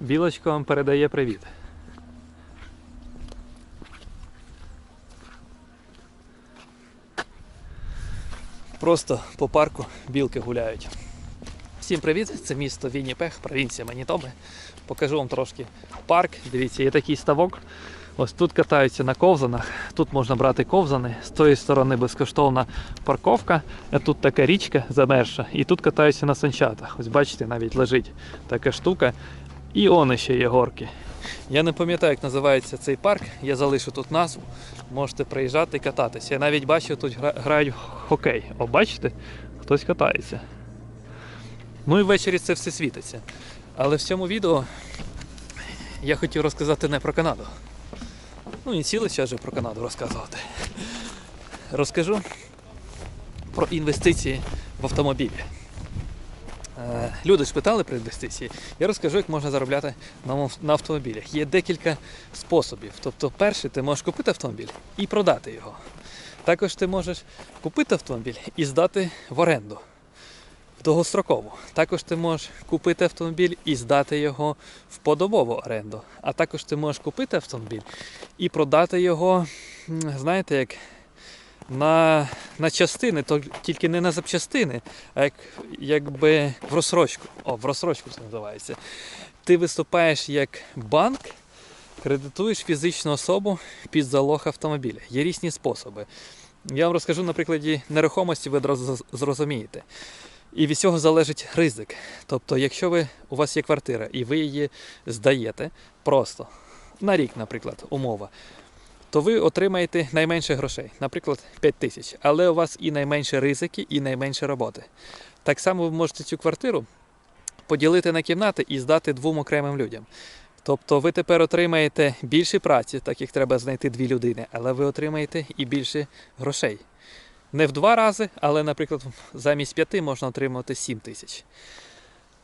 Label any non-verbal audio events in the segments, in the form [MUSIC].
Білочка вам передає привіт. Просто по парку білки гуляють. Всім привіт! Це місто Вінніпех, провінція Манітоби. Покажу вам трошки парк. Дивіться, є такий ставок. Ось тут катаються на ковзанах. Тут можна брати ковзани. З тої сторони безкоштовна парковка. А тут така річка замерша. І тут катаються на санчатах. Ось бачите, навіть лежить така штука. І он ще є горки. Я не пам'ятаю, як називається цей парк. Я залишу тут назву. Можете приїжджати і кататися. Я навіть бачив, тут гра- грають хокей. О, бачите? Хтось катається. Ну і ввечері це все світиться. Але в цьому відео я хотів розказати не про Канаду. Ну, і цілий час вже про Канаду розказувати. Розкажу про інвестиції в автомобілі. Е, Люди ж питали про інвестиції. Я розкажу, як можна заробляти на автомобілях. Є декілька способів. Тобто, перший, ти можеш купити автомобіль і продати його. Також ти можеш купити автомобіль і здати в оренду в довгострокову. Також ти можеш купити автомобіль і здати його в подобову оренду. А також ти можеш купити автомобіль і продати його, знаєте, як на, на частини, то тільки не на запчастини, а як, якби в розсрочку. О, в розсрочку це називається. Ти виступаєш як банк, кредитуєш фізичну особу під залог автомобіля. Є різні способи. Я вам розкажу на прикладі нерухомості, ви одразу зрозумієте. І від цього залежить ризик. Тобто, якщо ви, у вас є квартира і ви її здаєте просто на рік, наприклад, умова, то ви отримаєте найменше грошей, наприклад, 5 тисяч. Але у вас і найменше ризики, і найменше роботи. Так само ви можете цю квартиру поділити на кімнати і здати двом окремим людям. Тобто ви тепер отримаєте більше праці, так як треба знайти дві людини, але ви отримаєте і більше грошей. Не в два рази, але, наприклад, замість п'яти можна отримати 7 тисяч.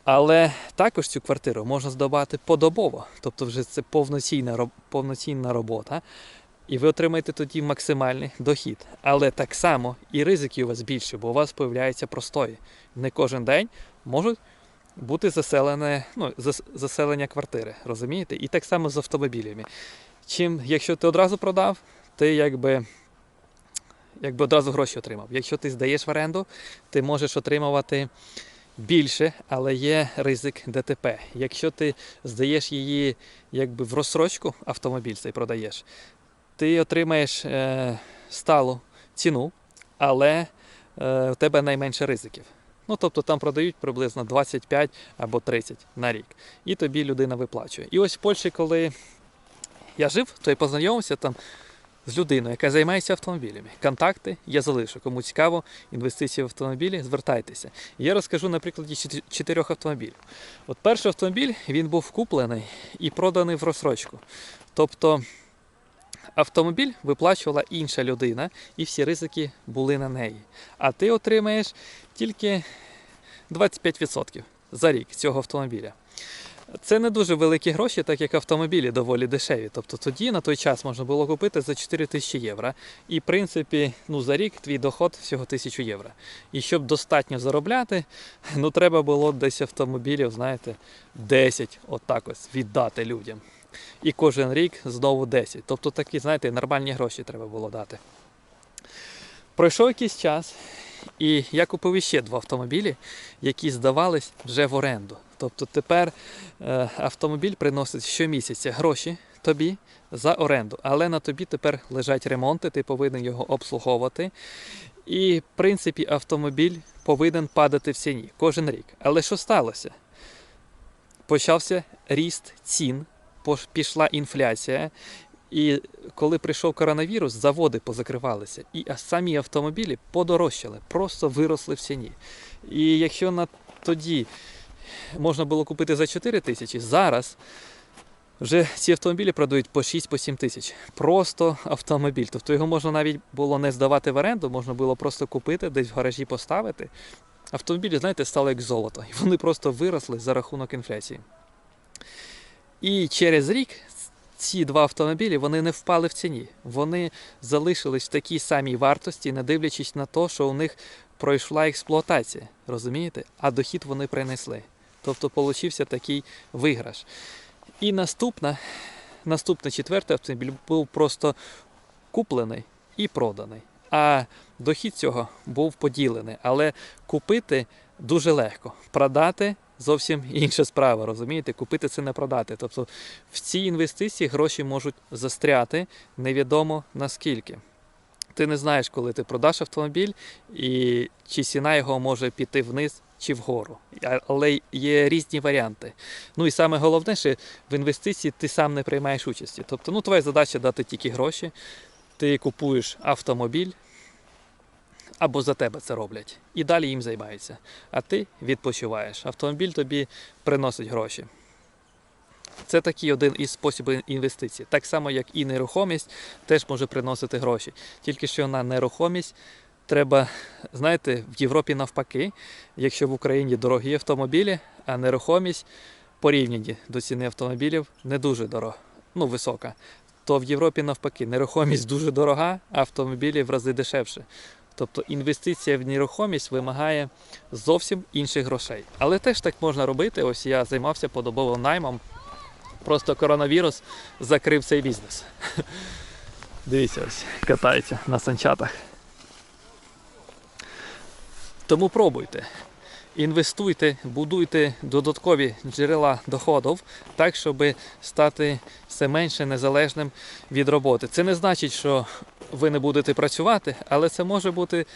Але також цю квартиру можна здавати подобово, тобто вже це повноцінна, повноцінна робота, і ви отримаєте тоді максимальний дохід. Але так само і ризики у вас більше, бо у вас появляються простої. Не кожен день можуть бути заселене, ну, заселення квартири, розумієте? І так само з автомобілями. Чим, якщо ти одразу продав, ти якби якби одразу гроші отримав. Якщо ти здаєш в оренду, ти можеш отримувати більше, але є ризик ДТП. Якщо ти здаєш її якби в розсрочку, автомобіль цей продаєш, ти отримаєш е, сталу ціну, але е, у тебе найменше ризиків. Ну, тобто там продають приблизно 25 або 30 на рік. І тобі людина виплачує. І ось в Польщі, коли я жив, то я познайомився там з людиною, яка займається автомобілями. Контакти я залишу. Кому цікаво, інвестиції в автомобілі, звертайтеся. Я розкажу на прикладі чотирьох автомобілів. От перший автомобіль він був куплений і проданий в розсрочку. Тобто автомобіль виплачувала інша людина, і всі ризики були на неї. А ти отримаєш тільки 25% за рік цього автомобіля. Це не дуже великі гроші, так як автомобілі доволі дешеві. Тобто тоді на той час можна було купити за 4 тисячі євро. І, в принципі, ну, за рік твій доход всього 1000 євро. І щоб достатньо заробляти, ну треба було десь автомобілів, знаєте, 10 отак ось віддати людям. І кожен рік знову 10. Тобто такі, знаєте, нормальні гроші треба було дати. Пройшов якийсь час, і я купив іще два автомобілі, які здавались вже в оренду. Тобто тепер е, автомобіль приносить щомісяця гроші тобі за оренду, але на тобі тепер лежать ремонти, ти повинен його обслуговувати. І, в принципі, автомобіль повинен падати в ціні кожен рік. Але що сталося? Почався ріст цін, пішла інфляція. І коли прийшов коронавірус, заводи позакривалися, і самі автомобілі подорожчали, просто виросли в ціні. І якщо на тоді можна було купити за 4 тисячі, зараз вже ці автомобілі продають по 6-7 тисяч. Просто автомобіль. Тобто його можна навіть було не здавати в оренду, можна було просто купити, десь в гаражі поставити. Автомобілі, знаєте, стали як золото. І вони просто виросли за рахунок інфляції. І через рік ці два автомобілі вони не впали в ціні. Вони залишились в такій самій вартості, не дивлячись на те, що у них пройшла експлуатація. Розумієте? А дохід вони принесли. Тобто получився такий виграш. І наступна, наступний четвертий автомобіль був просто куплений і проданий. А дохід цього був поділений. Але купити дуже легко. Продати зовсім інша справа, розумієте? Купити це не продати. Тобто в ці інвестиції гроші можуть застряти невідомо наскільки. Ти не знаєш, коли ти продаш автомобіль, і чи ціна його може піти вниз чи вгору. Але є різні варіанти. Ну і саме головне, що в інвестиції ти сам не приймаєш участі. Тобто, ну, твоя задача дати тільки гроші, ти купуєш автомобіль, або за тебе це роблять. І далі їм займаються. А ти відпочиваєш. Автомобіль тобі приносить гроші. Це такий один із способів інвестицій. Так само, як і нерухомість, теж може приносити гроші. Тільки що на нерухомість треба, знаєте, в Європі навпаки, якщо в Україні дорогі автомобілі, а нерухомість порівняні до ціни автомобілів не дуже дорога, ну висока. То в Європі навпаки нерухомість дуже дорога, а автомобілі в рази дешевше. Тобто інвестиція в нерухомість вимагає зовсім інших грошей. Але теж так можна робити. Ось я займався подобовим наймом. Просто коронавірус закрив цей бізнес. [LAUGHS] Дивіться, ось катається на санчатах. Тому пробуйте. Інвестуйте, будуйте додаткові джерела доходів так, щоб стати все менше незалежним від роботи. Це не значить, що ви не будете працювати, але це може бути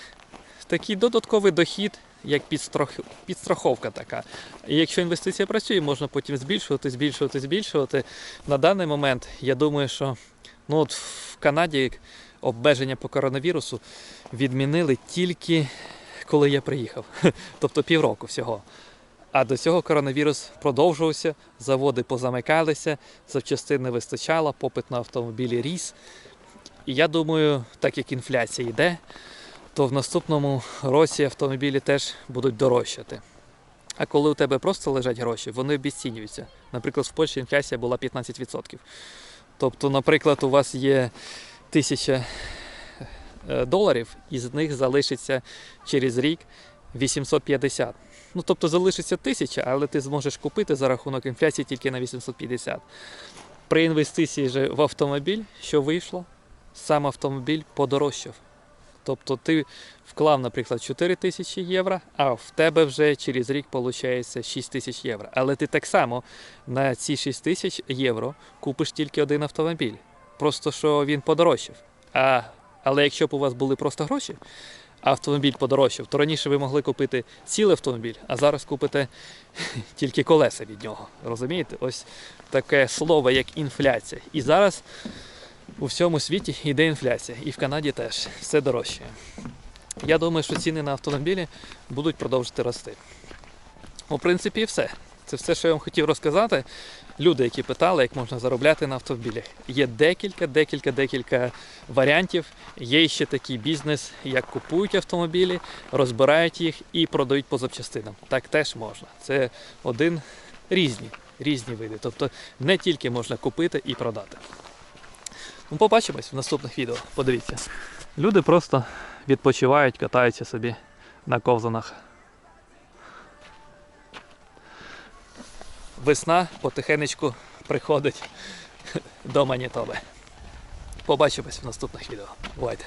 такий додатковий дохід, як підстрах... підстраховка така. І якщо інвестиція працює, можна потім збільшувати, збільшувати, збільшувати. На даний момент я думаю, що ну, от в Канаді обмеження по коронавірусу відмінили тільки коли я приїхав, [LAUGHS] тобто півроку всього. А до цього коронавірус продовжувався, заводи позамикалися, запчастин не вистачало, попит на автомобілі ріс. І я думаю, так як інфляція йде, то в наступному році автомобілі теж будуть дорожчати. А коли у тебе просто лежать гроші, вони обіцінюються. Наприклад, в Польщі інфляція була 15%. Тобто, наприклад, у вас є тисяча е, доларів, і з них залишиться через рік 850. Ну, тобто залишиться тисяча, але ти зможеш купити за рахунок інфляції тільки на 850. При інвестиції же в автомобіль, що вийшло, сам автомобіль подорожчав. Тобто ти вклав, наприклад, 4 тисячі євро, а в тебе вже через рік виходить 6 тисяч євро. Але ти так само на ці 6 тисяч євро купиш тільки один автомобіль. Просто що він подорожчав. А, але якщо б у вас були просто гроші, автомобіль подорожчав, то раніше ви могли купити цілий автомобіль, а зараз купите [LAUGHS] тільки колеса від нього. Розумієте? Ось таке слово, як інфляція. І зараз у всьому світі йде інфляція, і в Канаді теж все дорожче. Я думаю, що ціни на автомобілі будуть продовжувати рости. У принципі, все. Це все, що я вам хотів розказати. Люди, які питали, як можна заробляти на автомобілях. Є декілька, декілька, декілька варіантів. Є ще такий бізнес, як купують автомобілі, розбирають їх і продають по запчастинам. Так теж можна. Це один різні, різні види. Тобто не тільки можна купити і продати. Ну, побачимось в наступних відео. Подивіться. Люди просто відпочивають, катаються собі на ковзанах. Весна потихенечку приходить [LAUGHS] до Манітоби. Побачимось в наступних відео. Бувайте!